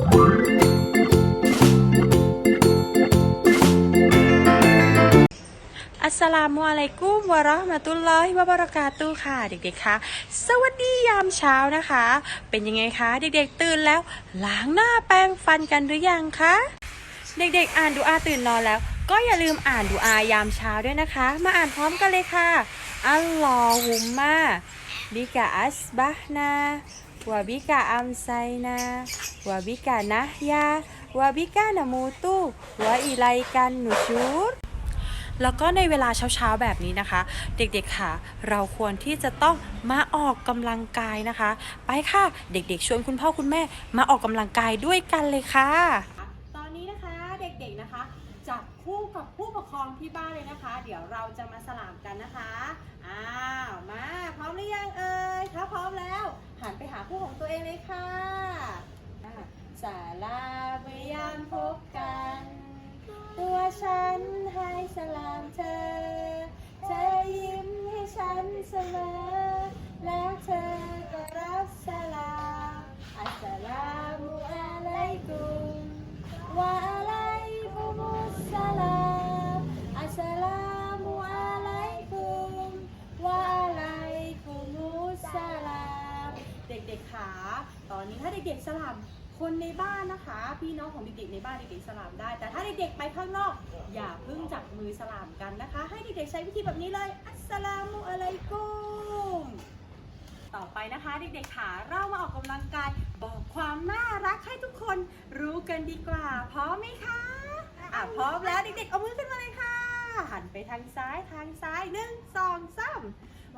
อัสสลามุอะลัยกุมวะเราะห์มะตุลลอฮิวะบะเราะกาตุค่ะ เด็กๆคะสวัสดียามเช้านะคะ เป็นยังไงคะ เด็กๆตื่นแล้วล้างหน้าแปรงฟันกันหรือยังคะเด็กๆ อ่านดูอาตื่นนอนแล้ว ก็อย่าลืมอ่านดูอายามเช้าด้วยนะคะ มาอ่านพร้อมกันเลยค่ะอัลลอฮุมมะบิกะอัสบะนา วาบิกะอัมไซนาวาบิกะนะยาวาบิกะนะมูตุวาอิไลกันนุชูรแล้วก็ในเวลาเช้าๆแบบนี้นะคะ เด็กๆค่ะ เราควรที่จะต้องมาออกกำลังกายนะคะ ไปค่ะ เด็กๆชวนคุณพ่อคุณแม่มาออกกำลังกายด้วยกันเลยค่ะ ตอนนี้นะคะเด็กๆ นะคะ จับคู่กับผู้ปกครองที่บ้านเลยนะคะ เดี๋ยวเราจะมาสลามกันนะคะอ้าวมาพร้อมหรือยังเอ่ยถ้าพร้อมแล้วหันไปหาคู่ของตัวเองเลยค่ะอะสาลาเมยามพบกัน ตัวฉันให้สลามเธอ เธอยิ้มให้ฉันเสมอ แล้วเธอก็รับสลามอัสสลามุอะลัยกุมวะ เด็กๆสลามคนในบ้านนะคะ พี่น้องของเด็กๆในบ้านเด็กๆสลามได้ แต่ถ้าเด็กๆไปข้างนอก อย่าเพิ่งจับมือสลามกันนะคะ ให้เด็กๆใช้วิธีแบบนี้เลย อัสสลามุอะลัยกุมต่อไปนะคะเด็กๆขาเรามาออกกำลังกาย บอกความน่ารักให้ทุกคนรู้กันดีกว่า พร้อมไหมคะอะพร้อมแล้วเด็กๆเอามือขึ้นมาเลยค่ะ ไปทางซ้ายทางซ้ายหนึ่งสองสาม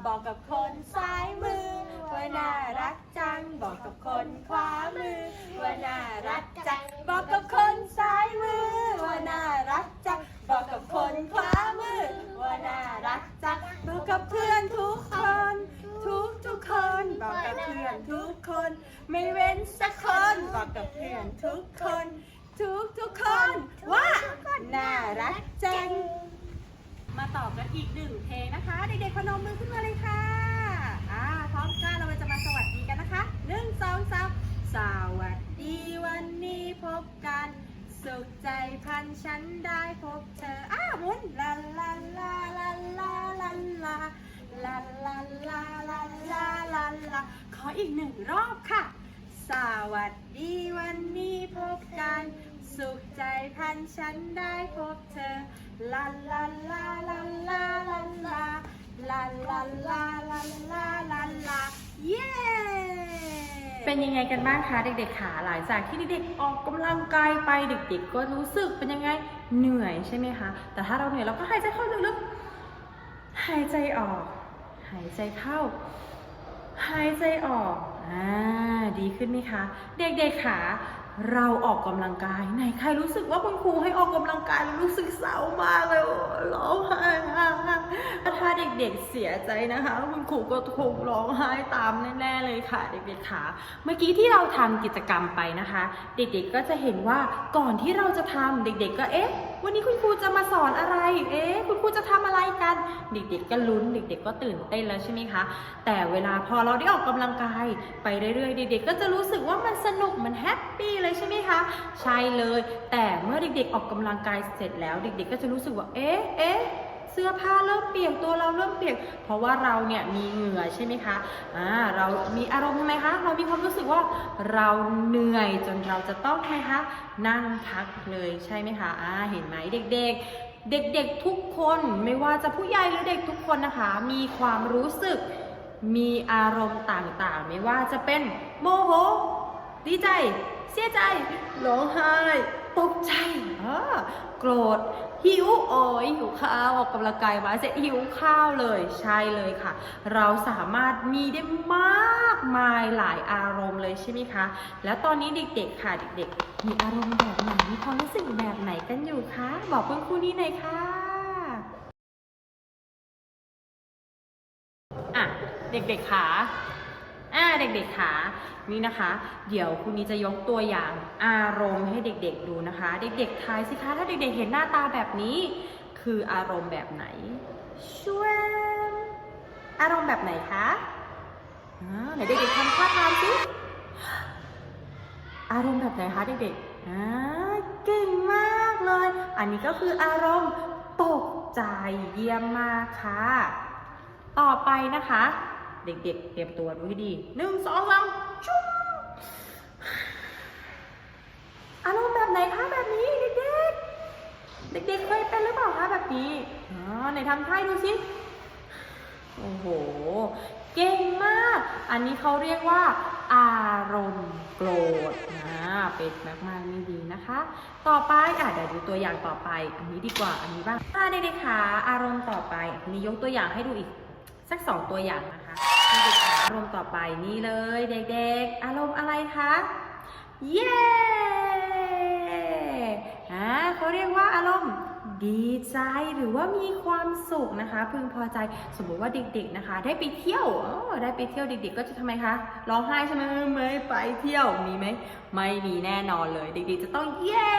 บอกกับคนซ้ายมือว่าน่ารักจัง บอกกับคนขวามือว่าน่ารักจัง บอกกับคนซ้ายมือว่าน่ารักจัง บอกกับคนขวามือว่าน่ารักจัง บอกกับเพื่อนทุกคน ทุกทุกคน บอกกับเพื่อนทุกคน ไม่เว้นสักคน บอกกับเพื่อนทุกคน ทุกทุกคนว่าน่ารักจัง ต่อกันอีกหนึ่งเพลงนะคะ เด็กๆพนมมือขึ้นมาเลยค่ะอ่าพร้อมกันเราจะมาสวัสดีกันนะคะหนึ่งสองสามสวัสดีวันนี้พบกัน สุขใจพันฉันได้พบเธออ้าวุนลาลาลาลาลาลาลาลาลาลาลาลาลาลาขออีกหนึ่งรอบค่ะ สวัสดีวันนี้พบกัน สุขใจพันฉันได้พบเธอลาลาลาลาลาลาลาลาลาลาลาลาลาลาเย้เป็นยังไงกันบ้างคะเด็กๆขาหลังจากที่เด็กๆออกกำลังกายไปเด็ก ๆ ก็รู้สึกเป็นยังไงเหนื่อยใช่ไหมคะ แต่ถ้าเราเหนื่อยเราก็หายใจเข้าลึกๆหายใจออก หายใจเข้า หายใจออกอ่าดีขึ้นไหมคะ เด็กๆขา เราออกกำลังกายไหนใครรู้สึกว่าคุณครูให้ออกกำลังกายแล้วรู้สึกเศร้ามากเลยร้องไห้ถ้าเด็กๆเสียใจนะคะ คุณครูก็คงร้องไห้ตามแน่ๆเลยค่ะ เด็กๆขาเมื่อกี้ที่เราทำกิจกรรมไปนะคะ เด็กๆก็จะเห็นว่าก่อนที่เราจะทำเด็ก ๆ ก็เอ๊ะ วันนี้คุณครูจะมาสอนอะไร เอ๊ะ คุณครูจะทำอะไรกัน เด็กๆก็ลุ้น เด็กๆก็ตื่นเต้นแล้วใช่ไหมคะ แต่เวลาพอเราได้ออกกำลังกาย ไปเรื่อยๆ เด็กๆ ก็จะรู้สึกว่ามันสนุก มันแฮปปี้เลยใช่ไหมคะ ใช่เลย แต่เมื่อเด็กๆ ออกกำลังกายเสร็จแล้ว เด็กๆ ก็จะรู้สึกว่า เอ๊ะ เอ๊ะ เสื้อผ้าเริ่มเปียกตัวเราเริ่มเปียก เพราะว่าเราเนี่ยมีเหงื่อใช่ไหมคะอ่าเรามีอารมณ์ทำไมคะเรามีความรู้สึกว่าเราเหนื่อยจนเราจะต้องไมคะนั่งพักเลยใช่ไหมคะอ่าเห็นไหมเด็กๆ เด็กๆทุกคนไม่ว่าจะผู้ใหญ่หรือเด็กทุกคนนะคะ มีความรู้สึกมีอารมณ์ต่างๆ ไม่ว่าจะเป็นโมโห ดีใจ เสียใจร้องไห้ ตกใจอ่าโกรธ หิวโอ้ยหิวข้าวออกกำลังกายมาเสร็จหิวข้าวเลยใช่เลยค่ะ เราสามารถมีได้มากมายหลายอารมณ์เลยใช่ไหมคะ แล้วตอนนี้เด็กๆค่ะเด็กๆ มีอารมณ์แบบไหนมีความรู้สึกแบบไหนกันอยู่คะบอกคุณครูนี่หน่อยค่ะอะเด็กๆขา อ่าเด็กๆขานี่นะคะ เดี๋ยวคุณนี้จะยกตัวอย่างอารมณ์ให้เด็กๆดูนะคะ เด็กๆทายสิคะถ้าเด็กๆเห็นหน้าตาแบบนี้ คืออารมณ์แบบไหนช่วยอารมณ์แบบไหนคะอ่าไหนเด็กๆทำท่าทางสิอารมณ์แบบไหนคะเด็กๆอ่าเก่งมากเลย อันนี้ก็คืออารมณ์ตกใจเยี่ยมมากค่ะ ต่อไปนะคะ เด็กๆเตรียมตัวดูให้ดีหนึ่งสองสามชุบอารมณ์แบบไหนคะแบบนี้เด็กๆ เด็กๆเคยเป็นหรือเปล่าคะแบบนี้อ๋อไหนทำท่าดูสิโอ้โห เก่งมาก อันนี้เขาเรียกว่า อารมณ์โกรธนะเป็นมากๆนี่ดีนะคะ ต่อไปอะเดี๋ยวดูตัวอย่างต่อไป อันนี้ดีกว่าอันนี้บ้างถ้าเด็กๆค่ะอารมณ์ต่อไปอันนี้ยกตัวอย่างให้ดูอีก สักสองตัวอย่างนะ เด็กอารมณ์ต่อไปนี่เลยเด็กๆ อารมณ์อะไรคะ เย้อ่าเขาเรียกว่าอารมณ์ดีใจหรือว่ามีความสุขนะคะ พึงพอใจสมมุติว่าเด็กๆนะคะ ได้ไปเที่ยวได้ไปเที่ยวเด็กๆ ก็จะทำไมคะร้องไห้ใช่ไหมไม่ไปเที่ยวมีไหมไม่มีแน่นอนเลยเด็กๆ จะต้องเย้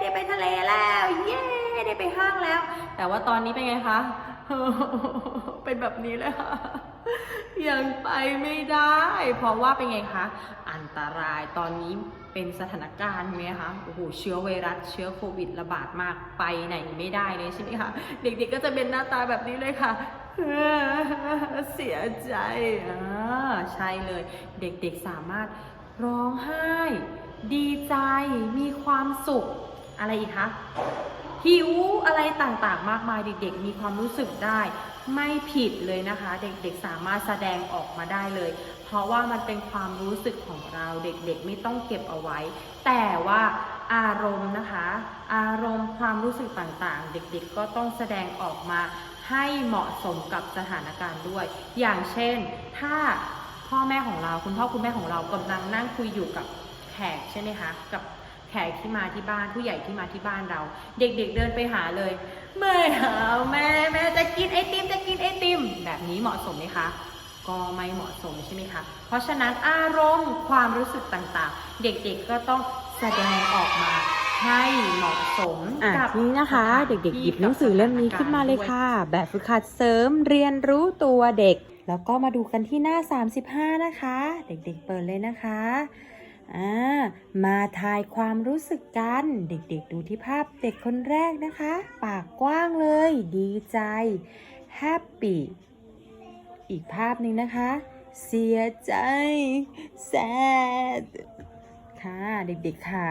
ได้ไปทะเลแล้วเย้ได้ไปห้างแล้ว แต่ว่าตอนนี้เป็นไงคะ เป็นแบบนี้เลยค่ะยังไปไม่ได้ เพราะว่าเป็นไงคะ อันตรายตอนนี้เป็นสถานการณ์ไหมคะโอ้โหเชื้อไวรัสเชื้อโควิดระบาดมากไปไหนไม่ได้เลยใช่ไหมคะเด็กๆก็จะเป็นหน้าตาแบบนี้เลยค่ะเสียใจอ่าใช่เลย เด็กๆสามารถร้องไห้ ดีใจมีความสุขอะไรอีกคะ หิวอะไรต่างๆ มากมายเด็กๆ มีความรู้สึกได้ไม่ผิดเลยนะคะ เด็กๆสามารถแสดงออกมาได้เลย เพราะว่ามันเป็นความรู้สึกของเราเด็กๆ ไม่ต้องเก็บเอาไว้ แต่ว่าอารมณ์นะคะ อารมณ์ความรู้สึกต่างๆ เด็กๆ ก็ต้องแสดงออกมาให้เหมาะสมกับสถานการณ์ด้วย อย่างเช่น ถ้าพ่อแม่ของเราคุณพ่อคุณแม่ของเรากำลังนั่งคุยอยู่กับแขกใช่ไหมคะกับ แขกที่มาที่บ้านผู้ใหญ่ที่มาที่บ้านเรา เด็กๆเดินไปหาเลยไม่เอาแม่แม่จะกินไอติมจะกินไอติม แบบนี้เหมาะสมไหมคะก็ไม่เหมาะสมใช่ไหมคะ เพราะฉะนั้นอารมณ์ความรู้สึกต่างๆ เด็กๆก็ต้องแสดงออกมาให้เหมาะสมอะกับนี่นะคะสถานเด็กๆที่หยิบหนังสือเล่มนี้ขึ้นมาเลยกับสถค่ะ แบบฝึกหัดเสริมเรียนรู้ตัวเด็ก แล้วก็มาดูกันที่หน้า 35 นะคะ เด็กๆ เปิดเลยนะคะ อ่ามาทายความรู้สึกกัน เด็กๆ ดูที่ภาพเด็กคนแรกนะคะ ปากกว้างเลย ดีใจ happy อีกภาพหนึ่งนะคะ เสียใจ sad ค่ะเด็กๆค่ะ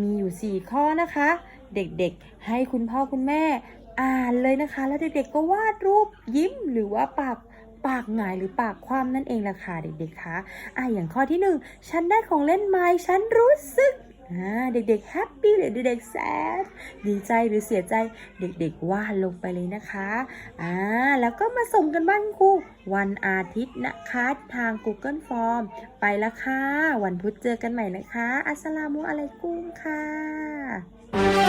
มีอยู่ 4 ข้อนะคะ เด็กๆให้คุณพ่อคุณแม่อ่านเลยนะคะ แล้วเด็กๆก็วาดรูปยิ้มหรือว่าปาก ปากหงายหรือปากคว่ำนั่นเองล่ะค่ะเด็กๆคะอะอย่างข้อที่หนึ่งฉันได้ของเล่นไม้ฉันรู้สึกอ่าเด็กๆแฮปปี้หรือเด็กๆแซดดีใจหรือเสียใจเด็กๆวาดลงไปเลยนะคะอ่าแล้วก็มาส่งกันบ้านครูวันอาทิตย์นะคะทาง Google Form ไปล้วค่ะ วันพุธเจอกันใหม่นะคะ อัสสลามุอะลัยกุมค่ะ